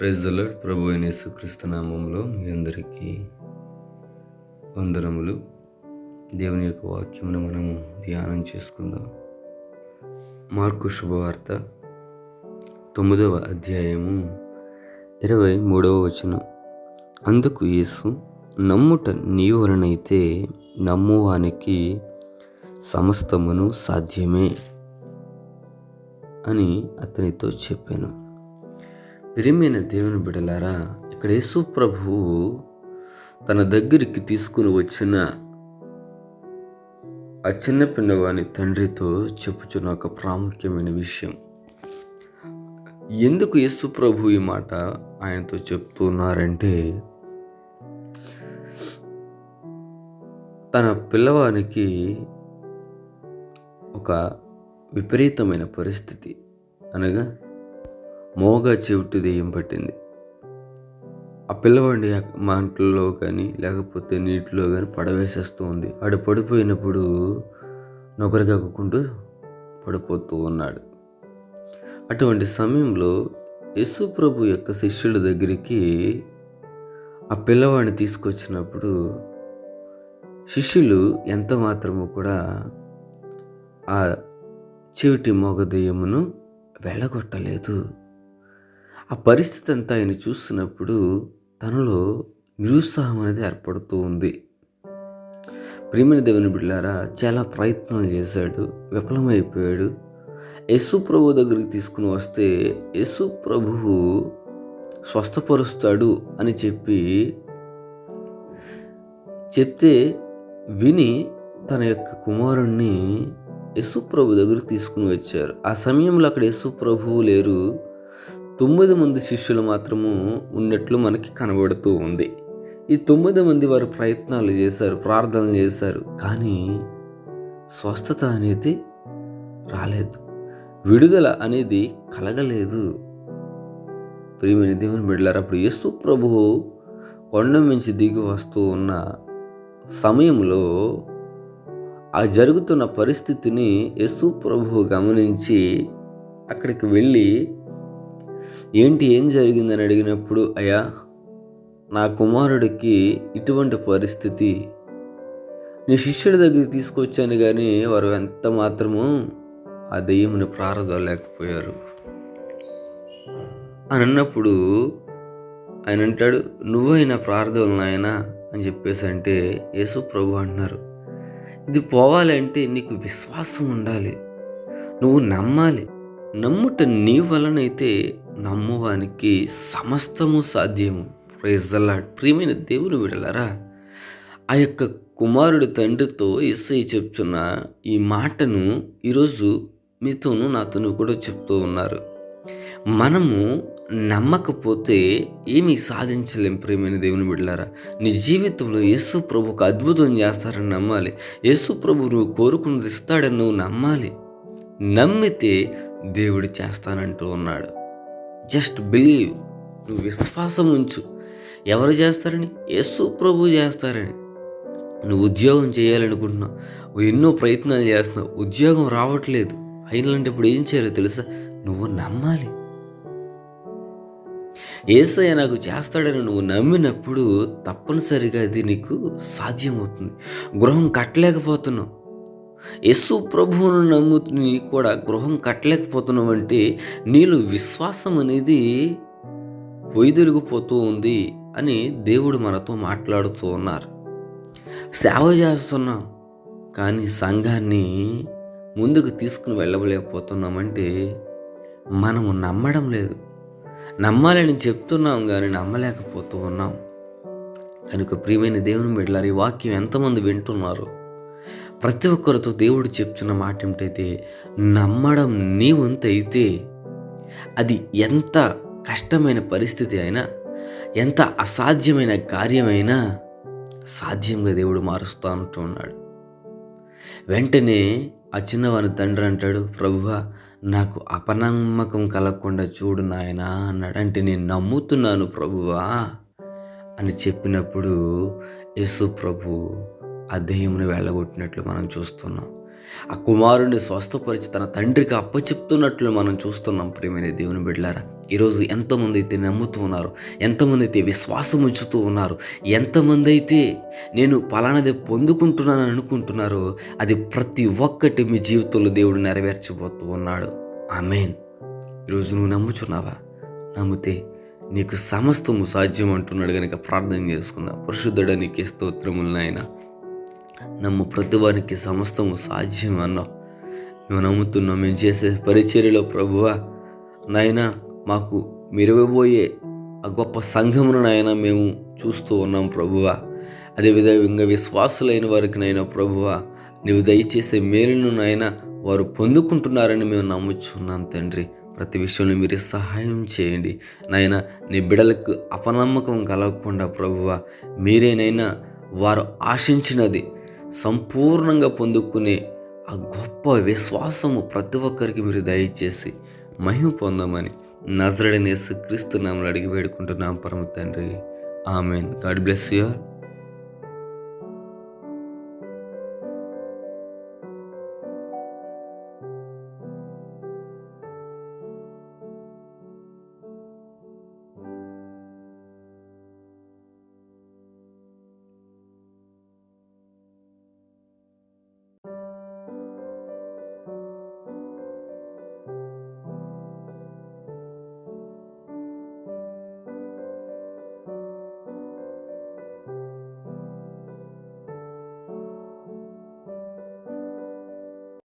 ప్రజలర్ ప్రభు అయిన క్రిస్తునామంలో నామంలో మీ అందరికీ వందనములు. దేవుని యొక్క వాక్యమును మనము ధ్యానం చేసుకుందాం. మార్కు శుభవార్త తొమ్మిదవ అధ్యాయము ఇరవై మూడవ వచనం. అందుకు యేసు నమ్ముట నీ వలనైతే నమ్మువానికి సమస్తమును సాధ్యమే అని అతనితో చెప్పాను. ప్రియమైన దేవుని బిడలారా ఇక్కడ యేసు ప్రభువు తన దగ్గరికి తీసుకుని వచ్చిన ఆ చిన్న పిల్లవాని తండ్రితో చెప్పుచున్న ఒక ప్రాముఖ్యమైన విషయం. ఎందుకు యేసు ప్రభు ఈ మాట ఆయనతో చెప్తున్నారంటే తన పిల్లవానికి ఒక విపరీతమైన పరిస్థితి అనగా మోగా చెవిటి దెయ్యం పట్టింది. ఆ పిల్లవాడిని మంటల్లో కానీ లేకపోతే నీటిలో కానీ పడవేసేస్తూ ఉంది ఆడు పడిపోయినప్పుడు నొకరిగాకుంటూ పడిపోతూ ఉన్నాడు. అటువంటి సమయంలో యేసు ప్రభు యొక్క శిష్యుల దగ్గరికి ఆ పిల్లవాడిని తీసుకొచ్చినప్పుడు శిష్యులు ఎంత మాత్రము కూడా ఆ చెవిటి మోగదెయ్యమును వెళ్ళగొట్టలేదు. ఆ పరిస్థితి అంతా ఆయన చూస్తున్నప్పుడు తనలో నిరుత్సాహం అనేది ఏర్పడుతూ ఉంది. ప్రియమైన దేవుని బిడ్డారా చాలా ప్రయత్నాలు చేశాడు విఫలమైపోయాడు. యశు ప్రభు దగ్గరికి తీసుకుని వస్తే యశు ప్రభువు స్వస్థపరుస్తాడు అని చెప్పి చెప్తే విని తన యొక్క కుమారుణ్ణి యశు ప్రభు దగ్గరికి తీసుకుని వచ్చారు. ఆ సమయంలో అక్కడ యశు ప్రభువు లేరు. తొమ్మిది మంది శిష్యులు మాత్రము ఉన్నట్లు మనకి కనబడుతూ ఉంది. ఈ తొమ్మిది మంది వారు ప్రయత్నాలు చేశారు ప్రార్థనలు చేశారు కానీ స్వస్థత అనేది రాలేదు. విడుదల అనేది కలగలేదు. ప్రియమైన దేవుని బిడ్డలారు అప్పుడు యేసు ప్రభువు కొండ మించి దిగి వస్తూ ఉన్న సమయంలో ఆ జరుగుతున్న పరిస్థితిని యేసు ప్రభువు గమనించి అక్కడికి వెళ్ళి ఏంటి ఏం జరిగిందని అడిగినప్పుడు అయ్యా నా కుమారుడికి ఇటువంటి పరిస్థితి. నీ శిష్యుడి దగ్గరికి తీసుకొచ్చాను కానీ వారు ఎంత మాత్రము ఆ దెయ్యముని ప్రారదలేకపోయారు అని అన్నప్పుడు ఆయన అంటాడు నువ్వైనా ప్రార్థనలు నాయన అని చెప్పేసి అంటే యేసు ప్రభు అంటున్నారు. ఇది పోవాలంటే నీకు విశ్వాసం ఉండాలి. నువ్వు నమ్మాలి. నమ్ముట నీ వలనైతే నమ్మువానికి సమస్తము సాధ్యము. ప్రైజలాడ్ ప్రియమైన దేవుని విడలరా ఆ యొక్క కుమారుడి తండ్రితో ఎస్ఐ చెప్తున్న ఈ మాటను ఈరోజు మీతోనూ నాతోనూ కూడా చెప్తూ ఉన్నారు. మనము నమ్మకపోతే ఏమీ సాధించలేం ప్రేమైన దేవుని బిడ్డలారా నీ జీవితంలో యేసు ప్రభు ఒక అద్భుతం చేస్తారని నమ్మాలి. యేసు ప్రభు నువ్వు కోరుకున్నది ఇస్తాడని నువ్వు నమ్మాలి. నమ్మితే దేవుడు చేస్తానంటూ ఉన్నాడు. జస్ట్ బిలీవ్ నువ్వు విశ్వాసం ఉంచు. ఎవరు చేస్తారని? యేసు ప్రభు చేస్తారని. నువ్వు ఉద్యోగం చేయాలనుకుంటున్నావు. ఎన్నో ప్రయత్నాలు చేస్తున్నావు. ఉద్యోగం రావట్లేదు. అయినలాంటి ఇప్పుడు ఏం చేయాలో తెలుసా? నువ్వు నమ్మాలి. ఏసయ్య నాకు చేస్తాడని నువ్వు నమ్మినప్పుడు తప్పనిసరిగా అది నీకు సాధ్యమవుతుంది. గృహం కట్టలేకపోతున్నావు. యేసు ప్రభువును నమ్ముతుని కూడా గృహం కట్టలేకపోతున్నావు అంటే నీళ్ళు విశ్వాసం అనేది వైదొలిగిపోతూ ఉంది అని దేవుడు మనతో మాట్లాడుతూ ఉన్నారు. సేవ చేస్తున్నాం కానీ సంఘాన్ని ముందుకు తీసుకుని వెళ్ళలేకపోతున్నామంటే మనము నమ్మడం లేదు. నమ్మాలని చెప్తున్నాం కానీ నమ్మలేకపోతూ ఉన్నాం. కనుక ప్రియమైన దేవుని బిడ్డలారు ఈ వాక్యం ఎంతమంది వింటున్నారు ప్రతి ఒక్కరితో దేవుడు చెప్తున్న మాట ఏమిటైతే నమ్మడం నీ వంతైతే అది ఎంత కష్టమైన పరిస్థితి అయినా ఎంత అసాధ్యమైన కార్యమైనా సాధ్యంగా దేవుడు మారుస్తూ ఉంటూ ఉన్నాడు. వెంటనే ఆ చిన్నవాని తండ్రి అంటాడు ప్రభువా నాకు అపనమ్మకం కలగకుండా చూడు నాయనా అన్నాడు. అంటే నేను నమ్ముతున్నాను ప్రభువా అని చెప్పినప్పుడు యేసు ప్రభు ఆ వెళ్ళగొట్టినట్లు మనం చూస్తున్నాం. ఆ కుమారుడిని స్వస్థపరిచి తన తండ్రికి అప్పచెప్తున్నట్లు మనం చూస్తున్నాం ప్రేమైన దేవుని బిడ్డలారా. ఈరోజు ఎంతమంది అయితే నమ్ముతూ ఉన్నారు ఎంతమంది అయితే విశ్వాసం ఉంచుతూ ఉన్నారు ఎంతమంది అయితే నేను పలానది పొందుకుంటున్నానని అనుకుంటున్నారో అది ప్రతి ఒక్కటి మీ జీవితంలో దేవుడు నెరవేర్చబోతూ ఉన్నాడు. ఆమెన్. ఈరోజు నువ్వు నమ్ముచున్నావా? నమ్మితే నీకు సమస్తము సాధ్యం అంటున్నాడు కనుక ప్రార్థన చేసుకుందాం. పరిశుద్ధుడ నీకే స్తోత్రములు నాయన. నమ్ము ప్రతివానికి సమస్తము సాధ్యం అన్నావు. మేము నమ్ముతున్నాం మేము చేసే పరిచర్యలో ప్రభువా నాయన మాకు మెరవబోయే ఆ గొప్ప సంఘమును నాయన మేము చూస్తూ ఉన్నాం ప్రభువా. అదేవిధంగా విశ్వాసులైన వారికి నాయన ప్రభువా నీవు దయచేసే మేలును నాయన వారు పొందుకుంటున్నారని మేము నమ్ముచున్నాం తండ్రి. ప్రతి విషయంలో మీరు సహాయం చేయండి. నాయన నీ బిడలకు అపనమ్మకం కలగకుండా ప్రభువ మీరేనైనా వారు ఆశించినది సంపూర్ణంగా పొందుకునే ఆ గొప్ప విశ్వాసము ప్రతి ఒక్కరికి మీరు దయచేసి మహిమ పొందమని నజరడనేసి క్రీస్తు నామలు అడిగి వేడుకుంటున్నాం పరమ తండ్రి. ఆమెన్. God bless you